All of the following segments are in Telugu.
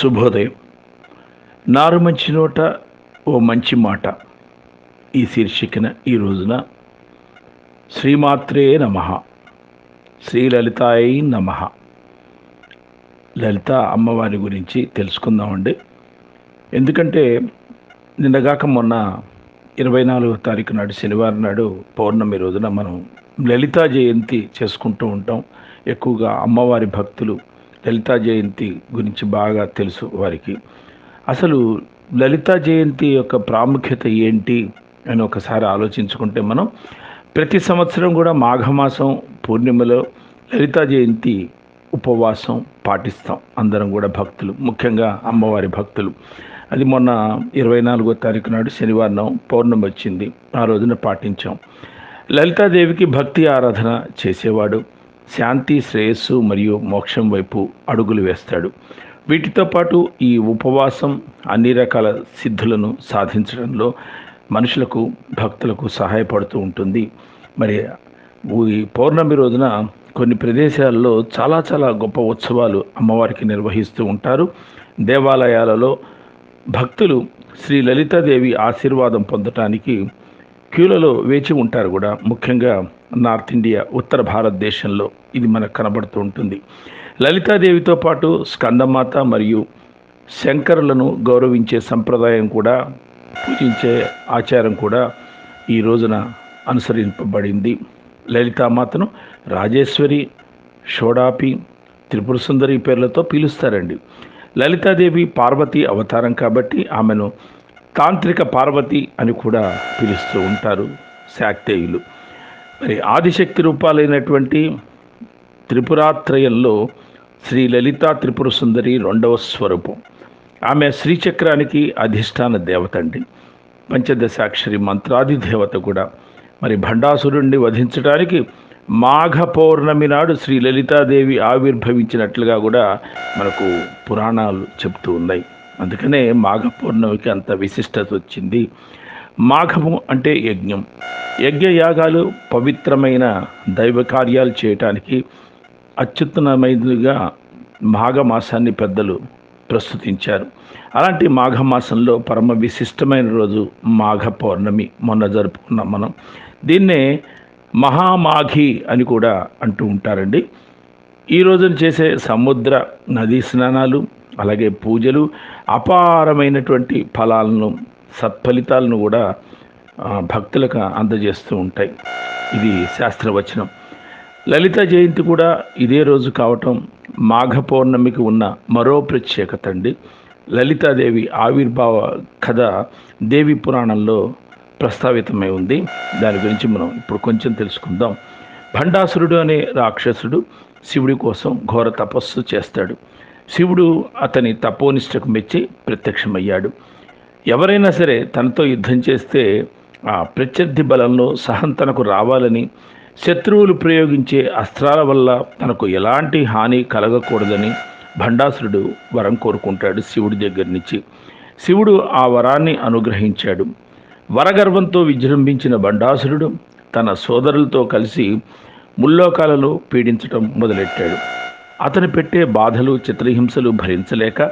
శుభోదయం నారు మంచి నోట ఓ మంచి మాట. ఈ శీర్షికన ఈ రోజున శ్రీమాత్రే నమ. శ్రీలలితాయ నమ. లలిత అమ్మవారి గురించి తెలుసుకుందామండి. ఎందుకంటే నిన్నగాక మొన్న ఇరవై నాలుగో తారీఖు నాడు శనివారం నాడు పౌర్ణమి రోజున మనం లలితా జయంతి చేసుకుంటూ ఉంటాం. ఎక్కువగా అమ్మవారి భక్తులు లలితా జయంతి గురించి బాగా తెలుసు వారికి. అసలు లలితా జయంతి యొక్క ప్రాముఖ్యత ఏంటి అని ఒకసారి ఆలోచించుకుంటే మనం ప్రతి సంవత్సరం కూడా మాఘమాసం పూర్ణిమలో లలితా జయంతి ఉపవాసం పాటిస్తాం. అందరం కూడా భక్తులు ముఖ్యంగా అమ్మవారి భక్తులు. అది మొన్న ఇరవై నాలుగో తారీఖు నాడు శనివారం పౌర్ణమి వచ్చింది. ఆ రోజున పాటించాం. లలితాదేవికి భక్తి ఆరాధన చేసేవాడు. శాంతి శ్రేయస్సు మరియు మోక్షం వైపు అడుగులు వేస్తాడు. వీటితో పాటు ఈ ఉపవాసం అన్ని రకాల సిద్ధులను సాధించడంలో మనుషులకు భక్తులకు సహాయపడుతూ ఉంటుంది. మరి ఈ పౌర్ణమి రోజున కొన్ని ప్రదేశాల్లో చాలా చాలా గొప్ప ఉత్సవాలు అమ్మవారికి నిర్వహిస్తూ ఉంటారు. దేవాలయాలలో భక్తులు శ్రీ లలితాదేవి ఆశీర్వాదం పొందటానికి క్యూలలో వేచి ఉంటారు కూడా. ముఖ్యంగా నార్త్ ఇండియా ఉత్తర భారతదేశంలో ఇది మనకు కనబడుతూ ఉంటుంది. లలితాదేవితో పాటు స్కందమాత మరియు శంకరులను గౌరవించే సంప్రదాయం కూడా పూజించే ఆచారం కూడా ఈ రోజున అనుసరింపబడింది. లలితామాతను రాజేశ్వరి షోడాపి త్రిపుర సుందరి పేర్లతో పిలుస్తారండి. లలితాదేవి పార్వతి అవతారం కాబట్టి ఆమెను తాంత్రిక పార్వతి అని కూడా పిలుస్తూ ఉంటారు శాక్తేయులు. మరి ఆదిశక్తి రూపాలైనటువంటి త్రిపురాత్రయంలో శ్రీ లలితా త్రిపుర సుందరి రెండవ స్వరూపం. ఆమె శ్రీచక్రానికి అధిష్టాన దేవత అండి పంచదశాక్షరి మంత్రాది దేవత కూడా. మరి భండాసురుణ్ణి వధించడానికి మాఘ పౌర్ణమి నాడు శ్రీ లలితాదేవి ఆవిర్భవించినట్లుగా కూడా మనకు పురాణాలు చెప్తూ ఉన్నాయి. అందుకనే మాఘ పౌర్ణమికి అంత విశిష్టత వచ్చింది. మాఘము అంటే యజ్ఞం. యజ్ఞ యాగాలు పవిత్రమైన దైవ కార్యాలు చేయటానికి అత్యుత్తమైనదిగా మాఘమాసాన్ని పెద్దలు ప్రస్తుతించారు. అలాంటి మాఘమాసంలో పరమ విశిష్టమైన రోజు మాఘ పౌర్ణమి. మొన్న జరుపుకున్నాం మనం. దీన్నే మహామాఘి అని కూడా అంటూ ఉంటారండి. ఈ రోజున చేసే సముద్ర నదీ స్నానాలు అలాగే పూజలు అపారమైనటువంటి ఫలాలను సత్ఫలితాలను కూడా భక్తులకు అందజేస్తూ ఉంటాయి. ఇది శాస్త్రవచనం. లలిత జయంతి కూడా ఇదే రోజు కావటం మాఘ పౌర్ణమికి ఉన్న మరో ప్రత్యేకత అండి. లలితాదేవి ఆవిర్భావ కథ దేవి పురాణంలో ప్రస్తావితమై ఉంది. దాని గురించి మనం ఇప్పుడు కొంచెం తెలుసుకుందాం. భండాసురుడు అనే రాక్షసుడు శివుడి కోసం ఘోర తపస్సు చేస్తాడు. శివుడు అతని తపోనిష్టకు మెచ్చి ప్రత్యక్షమయ్యాడు. ఎవరైనా సరే తనతో యుద్ధం చేస్తే ఆ ప్రత్యర్థి బలంలో సహం తనకు రావాలని శత్రువులు ప్రయోగించే అస్త్రాల వల్ల తనకు ఎలాంటి హాని కలగకూడదని భండాసురుడు వరం కోరుకుంటాడు శివుడి దగ్గర నుంచి. శివుడు ఆ వరాన్ని అనుగ్రహించాడు. వరగర్వంతో విజృంభించిన భండాసురుడు తన సోదరులతో కలిసి ముల్లోకాలలో పీడించటం మొదలెట్టాడు. అతను పెట్టే బాధలు చిత్రహింసలు భరించలేక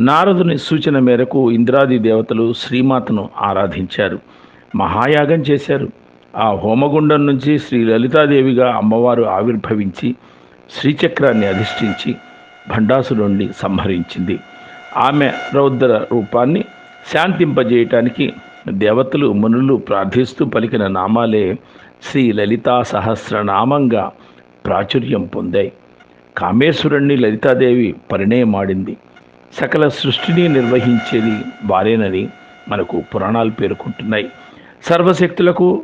నారదుని సూచన మేరకు ఇంద్రాది దేవతలు శ్రీమాతను ఆరాధించారు. మహాయాగం చేశారు. ఆ హోమగుండం నుంచి శ్రీ లలితాదేవిగా అమ్మవారు ఆవిర్భవించి శ్రీచక్రాన్ని అధిష్ఠించి భండాసురుణ్ణి సంహరించింది. ఆమె రౌద్ర రూపాన్ని శాంతింపజేయటానికి దేవతలు మునులు ప్రార్థిస్తూ పలికిన నామాలే శ్రీ లలితా సహస్రనామంగా ప్రాచుర్యం పొందాయి. కామేశ్వరుణ్ణి లలితాదేవి పరిణయమాడింది. సకల సృష్టిని నిర్వహించేది వారేనని మనకు పురాణాలు పేర్కొంటున్నాయి. సర్వశక్తులకు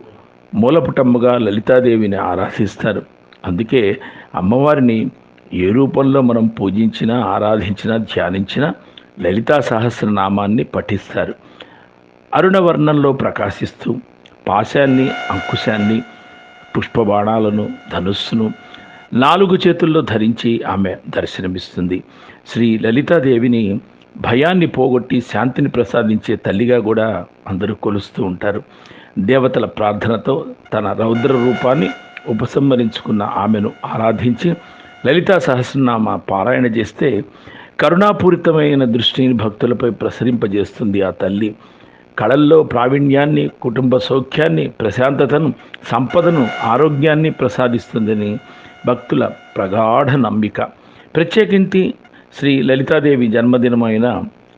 మూలపుటమ్ముగా లలితాదేవిని ఆరాధిస్తారు. అందుకే అమ్మవారిని ఏ రూపంలో మనం పూజించినా ఆరాధించినా ధ్యానించినా లలితా సహస్రనామాన్ని పఠిస్తారు. అరుణవర్ణంలో ప్రకాశిస్తూ పాశాన్ని అంకుశాన్ని పుష్పబాణాలను ధనుస్సును నాలుగు చేతుల్లో ధరించి ఆమె దర్శనమిస్తుంది. శ్రీ లలితాదేవిని భయాన్ని పోగొట్టి శాంతిని ప్రసాదించే తల్లిగా కూడా అందరూ కొలుస్తూ ఉంటారు. దేవతల ప్రార్థనతో తన రౌద్ర రూపాన్ని ఉపసంహరించుకున్న ఆమెను ఆరాధించి లలితా సహస్రనామ పారాయణ చేస్తే కరుణాపూరితమైన దృష్టిని భక్తులపై ప్రసరింపజేస్తుంది ఆ తల్లి. కళల్లో ప్రావీణ్యాన్ని కుటుంబ సౌఖ్యాన్ని ప్రశాంతతను సంపదను ఆరోగ్యాన్ని ప్రసాదిస్తుందని భక్తుల ప్రగాఢ నమ్మిక. ప్రత్యేకించి శ్రీ లలితాదేవి జన్మదినమైన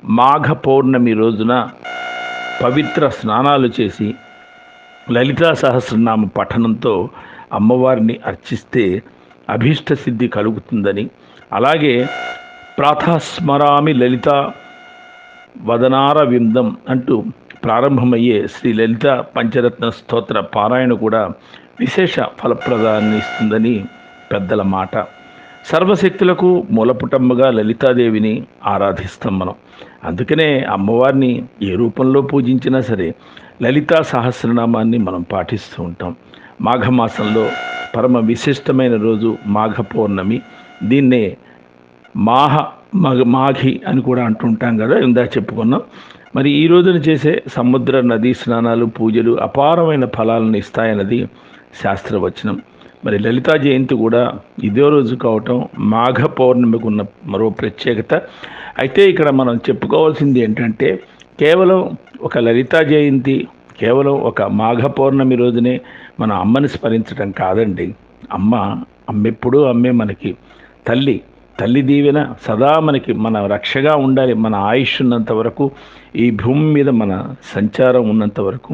మాఘ పౌర్ణమి రోజున పవిత్ర స్నానాలు చేసి లలితా సహస్రనామ పఠనంతో అమ్మవారిని అర్చిస్తే అభీష్ట సిద్ధి కలుగుతుందని అలాగే ప్రాథస్మరామి లలిత వదనార విందం అంటూ ప్రారంభమయ్యే శ్రీ లలిత పంచరత్న స్తోత్ర పారాయణ కూడా విశేష ఫలప్రదాన్ని ఇస్తుందని పెద్దల మాట. సర్వశక్తులకు మూలపుటమ్మగా లలితాదేవిని ఆరాధిస్తాం మనం. అందుకనే అమ్మవారిని ఏ రూపంలో పూజించినా సరే లలితా సహస్రనామాన్ని మనం పాటిస్తూ ఉంటాం. మాఘమాసంలో పరమ విశిష్టమైన రోజు మాఘ పౌర్ణమి. దీన్నే మాహ మగ మాఘి అని కూడా అంటుంటాం కదా ఇందా చెప్పుకున్నాం. మరి ఈ రోజున చేసే సముద్ర నదీ స్నానాలు పూజలు అపారమైన ఫలాలను ఇస్తాయన్నది శాస్త్రవచనం. మరి లలితా జయంతి కూడా ఇదే రోజు కావటం మాఘ పౌర్ణమికి ఉన్న మరో ప్రత్యేకత. అయితే ఇక్కడ మనం చెప్పుకోవాల్సింది ఏంటంటే కేవలం ఒక లలితా జయంతి కేవలం ఒక మాఘ పౌర్ణమి రోజునే మన అమ్మని స్మరించడం కాదండి. అమ్మ అమ్మెప్పుడూ అమ్మే మనకి తల్లి తల్లి దీవెన సదా మనకి మన రక్షగా ఉండాలి మన ఆయుష్ ఉన్నంత వరకు ఈ భూమి మీద మన సంచారం ఉన్నంత వరకు.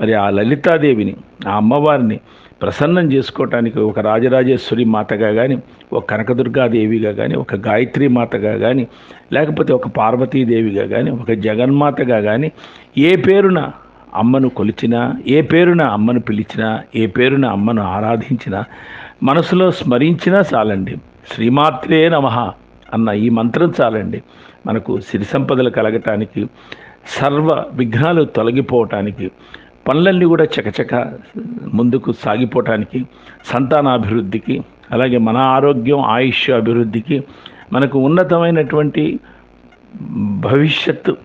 మరి ఆ లలితాదేవిని ఆ అమ్మవారిని ప్రసన్నం చేసుకోవటానికి ఒక రాజరాజేశ్వరి మాతగా కానీ ఒక కనకదుర్గాదేవిగా కానీ ఒక గాయత్రి మాతగా కానీ లేకపోతే ఒక పార్వతీదేవిగా కానీ ఒక జగన్మాతగా కానీ ఏ పేరున అమ్మను కొలిచినా ఏ పేరున అమ్మను పిలిచినా ఏ పేరున అమ్మను ఆరాధించినా మనసులో స్మరించినా చాలండి. శ్రీమాత్రే నమ అన్న ఈ మంత్రం చాలండి. మనకు సిరి సంపదలు కలగటానికి సర్వ విఘ్నాలు తొలగిపోవటానికి పనులన్నీ కూడా చకచక ముందుకు సాగిపోవటానికి సంతానాభివృద్ధికి అలాగే మన ఆరోగ్యం ఆయుష్ అభివృద్ధికి మనకు ఉన్నతమైనటువంటి భవిష్యత్తు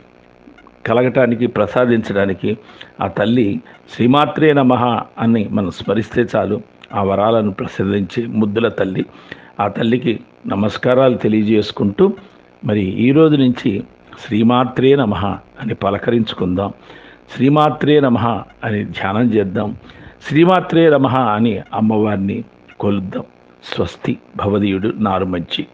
కలగటానికి ప్రసాదించడానికి ఆ తల్లి శ్రీమాత్రే నమ అని మనం స్మరిస్తే చాలు. ఆ వరాలను ప్రసాదించే ముద్దుల తల్లి. ఆ తల్లికి నమస్కారాలు తెలియజేసుకుంటూ మరి ఈ రోజు నుంచి శ్రీమాత్రే నమ అని పలకరించుకుందాం. శ్రీమాత్రే నమ అని ధ్యానం చేద్దాం. శ్రీమాత్రే నమ అని అమ్మవారిని కొలుద్దాం. స్వస్తి భవదీయుడు నారు మంచి